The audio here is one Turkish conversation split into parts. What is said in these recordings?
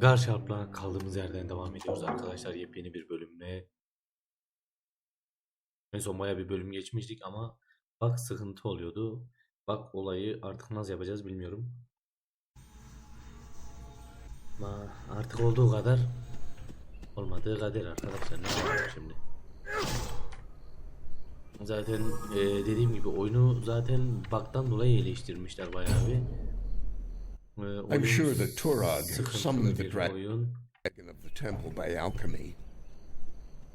Garşarp'la kaldığımız yerden devam ediyoruz arkadaşlar. Yepyeni bir bölümle. En son baya bir bölüm geçmiştik ama bak sıkıntı oluyordu. Bak olayı artık nasıl yapacağız bilmiyorum. Ama artık olduğu kadar olmadığı kadar arkadaşlar ne yapalım şimdi. Zaten e, dediğim gibi oyunu zaten baktan dolayı eleştirmişler bayağı bir. E, I'm sure that Turag summoned the dragon of the temple by alchemy.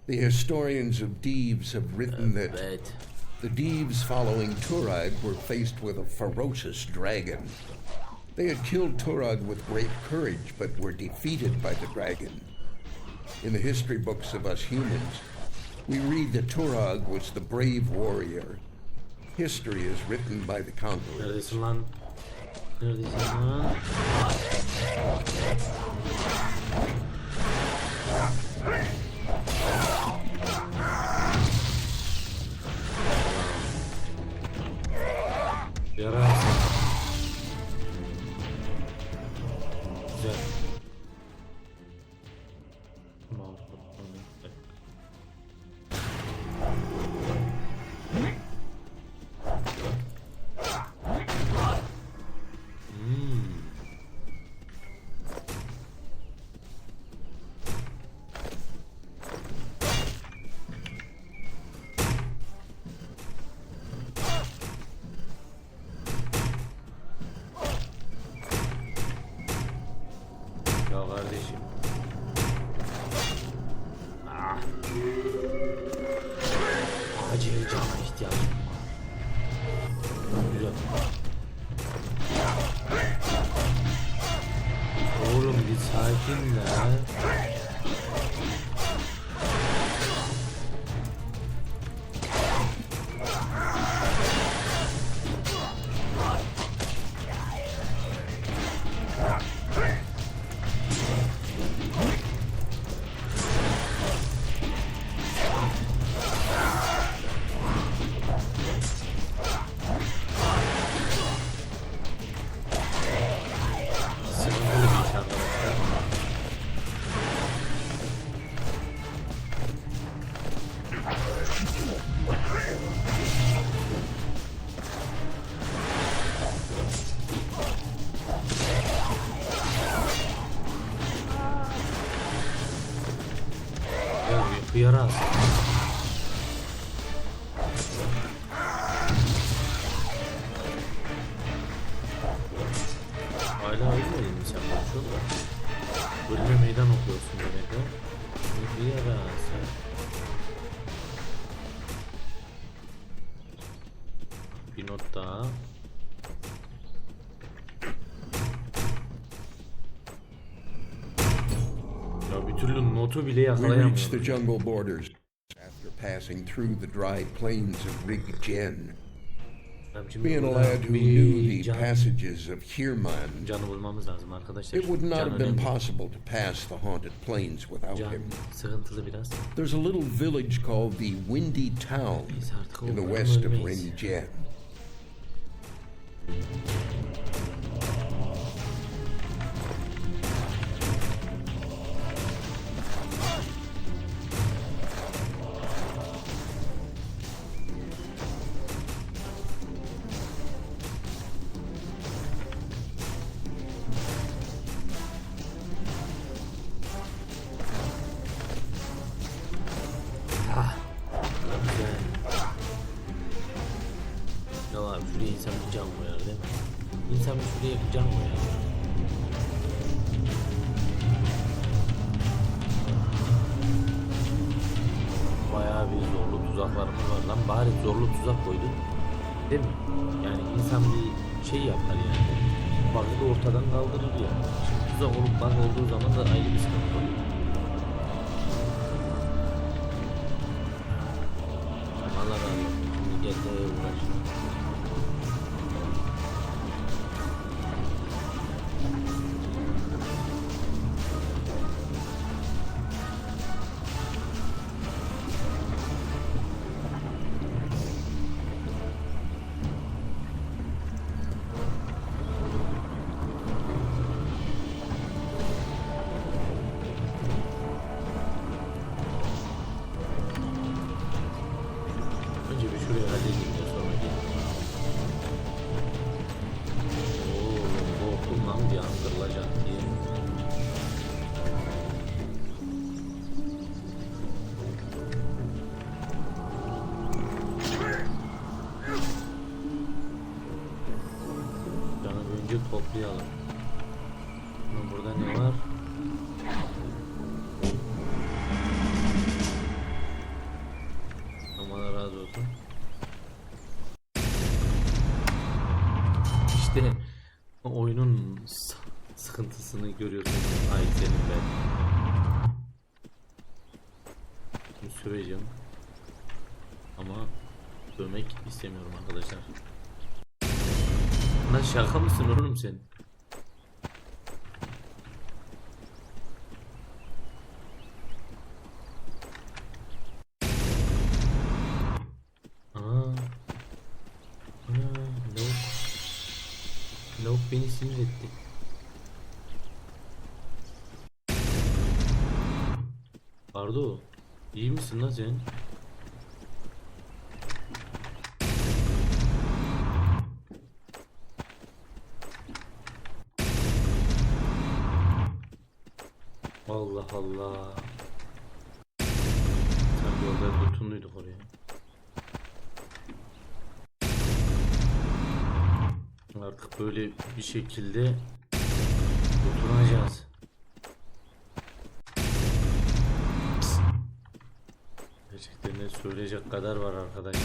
The historians of Deves have written that Evet. the Deves following Turag were faced with a ferocious dragon. They had killed Turag with great courage, but were defeated by the dragon. In the history books of us humans, we read that Turag was the brave warrior. History is written by the conquerors. 여기서는 열어서 Ya kardeşim. Ya bir Ya bir türlü notu bile We reached the yakalayamıyorum. jungle borders after passing through the dry plains of Rig-Gen. Tamam, şimdi Being a lad who bir knew the can- passages of Hirman, Canı bulmamız lazım arkadaşlar. it would not Can have been önemli. possible to pass the haunted plains without Can him. sıkıntılı biraz. There's a little village called the Windy Town Biz artık in the west of ölmeyiz. Zorlu tuzak koydun. Değil mi? Yani insan bir şey yapar yani. Bug'ı da ortadan kaldırır ya. Şimdi tuzak olup bug olduğu zaman da ayrı bir sıkıntı oluyor. Allah razı olsun. Şimdi gel Burada ne var? Aman razı olsun. İşte oyunun sıkıntısını görüyorsunuz. Ay senin be. Şimdi söveceğim. Ama dövmek istemiyorum arkadaşlar. Lan şaka mısın oğlum sen? Beni sinir etti. Ardo, iyi misin lan sen? Allah Allah. Bir orada tutunduyduk oraya. Artık böyle bir şekilde tutunacağız. Gerçekten de söyleyecek kadar var arkadaşlar.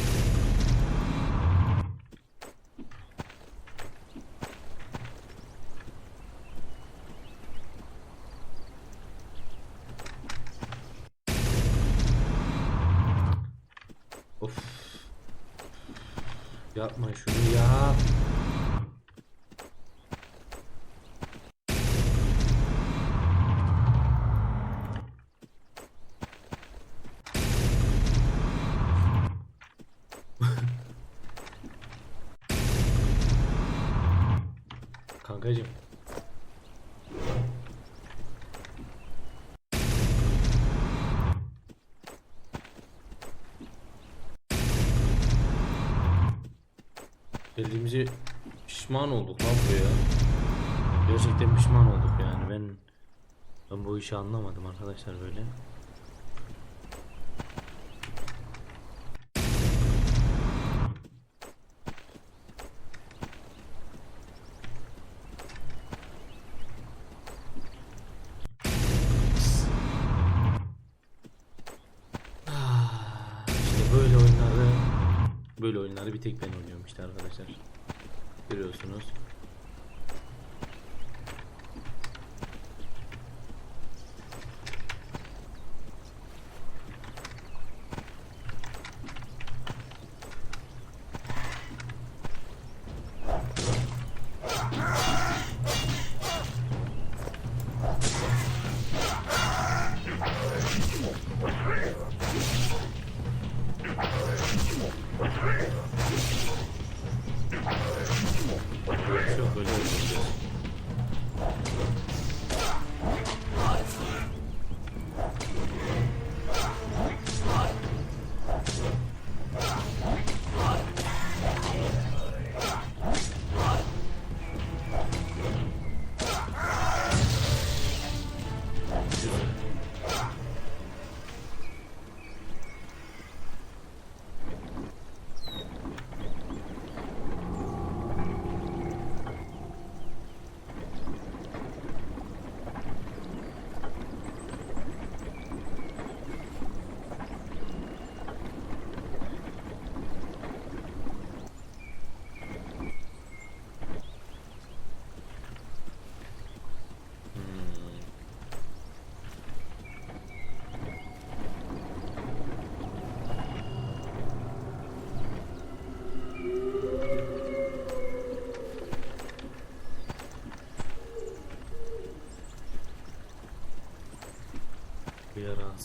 Of. Yapma şunu ya. Geldiğimize pişman olduk lan buraya. Gerçekten pişman olduk yani ben ben bu işi anlamadım arkadaşlar böyle. Ah, böyle oyunları bir tek ben oynuyorum işte arkadaşlar. Görüyorsunuz.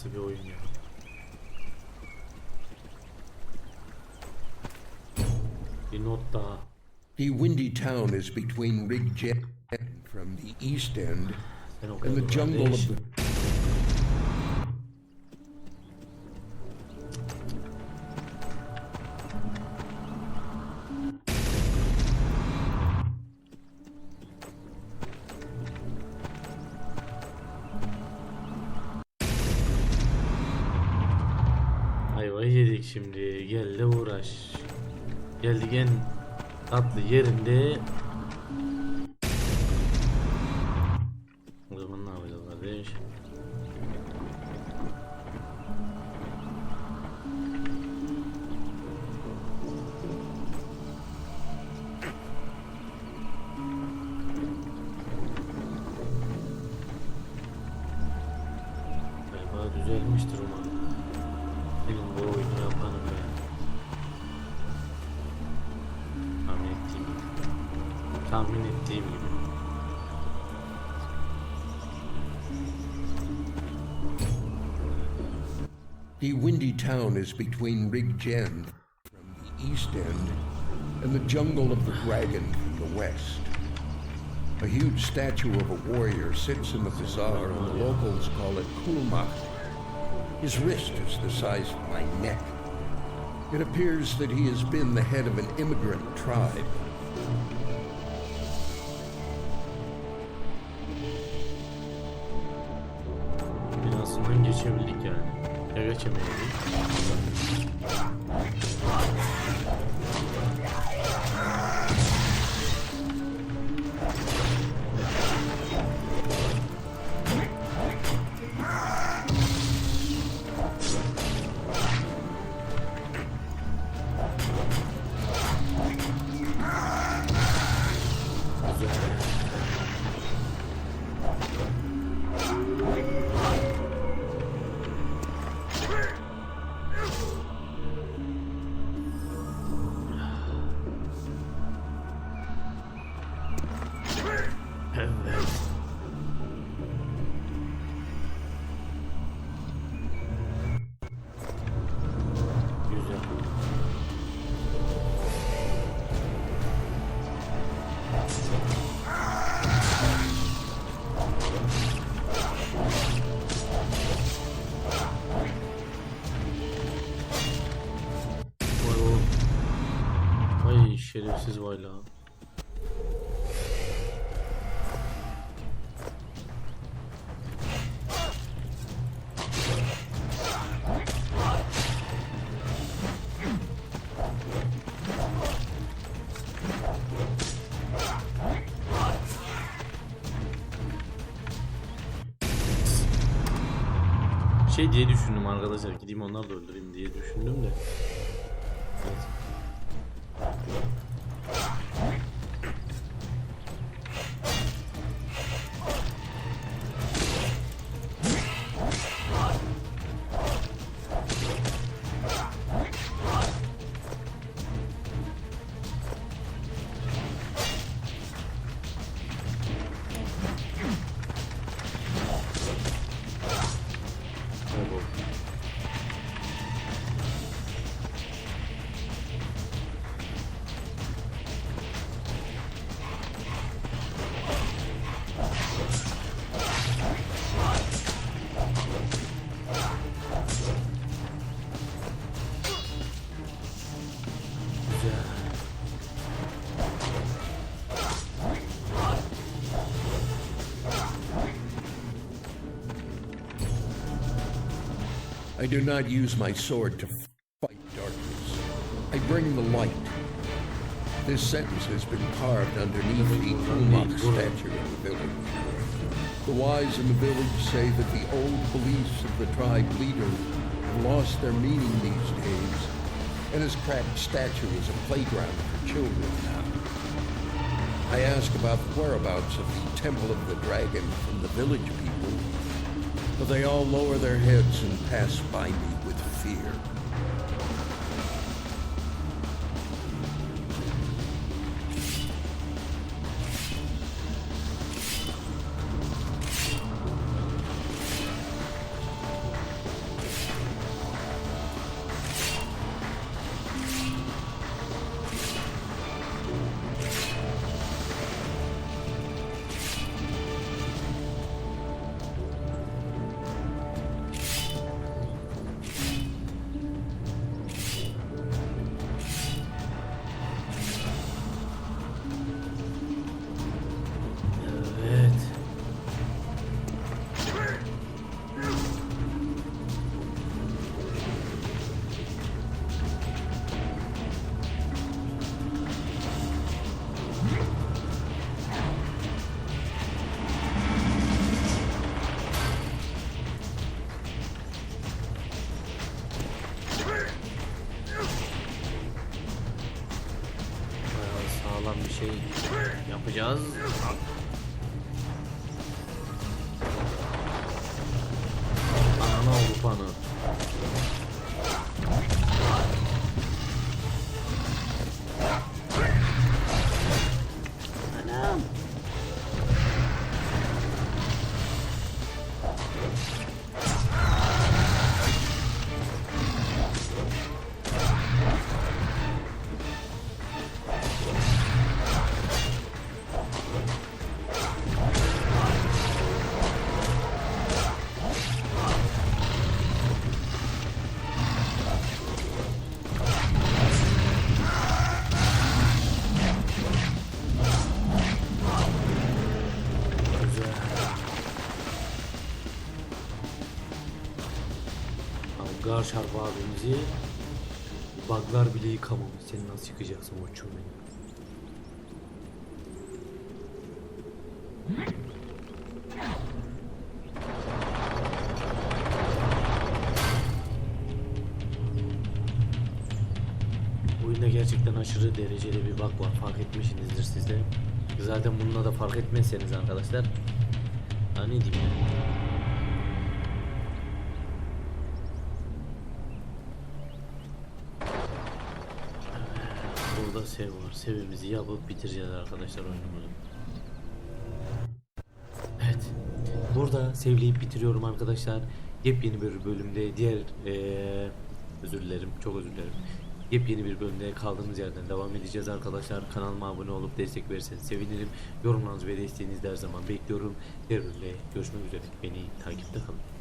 Bir yaransı bir oyun ya. Bir not daha. The Windy Town is between Rig Jet from the east end and the jungle of the tatlı yerinde. O zaman ne yapacağız kardeş? The Windy Town is between Riggen from the east end and the jungle of the dragon from the west. A huge statue of a warrior sits in the bazaar, and the locals call it Kulmak. His wrist is the size of my neck. It appears that he has been the head of an immigrant tribe. Binasından geçebildik yani. Ya geçemeydik. Şerefsiz vay. Şey diye düşündüm arkadaşlar gideyim onları da öldüreyim diye düşündüm de. I do not use my sword to fight darkness. I bring the light. This sentence has been carved underneath the Kulmak statue in the village. The wise in the village say that the old beliefs of the tribe leader have lost their meaning these days, and his cracked statue is a playground for children now. I ask about the whereabouts of the Temple of the Dragon from the village people, but they all lower their heads and pass by me gar çarpı abimizi buglar bile yıkamamış. Seni nasıl yıkacaksın koçum benim? Oyunda gerçekten aşırı derecede bir bug var. Fark etmişsinizdir siz de. Zaten bununla da fark etmezseniz arkadaşlar. Ha ne diyeyim ya. Burada sev var. Sevimizi yapıp bitireceğiz arkadaşlar oyunumuzu. Evet. Burada sevleyip bitiriyorum arkadaşlar. Yepyeni bir bölümde diğer eee özür dilerim. Çok özür dilerim. Yepyeni bir bölümde kaldığımız yerden devam edeceğiz arkadaşlar. Kanalıma abone olup destek verirseniz sevinirim. Yorumlarınızı ve desteğinizi de her zaman bekliyorum. Diğer bölümde görüşmek üzere. Beni takipte kalın.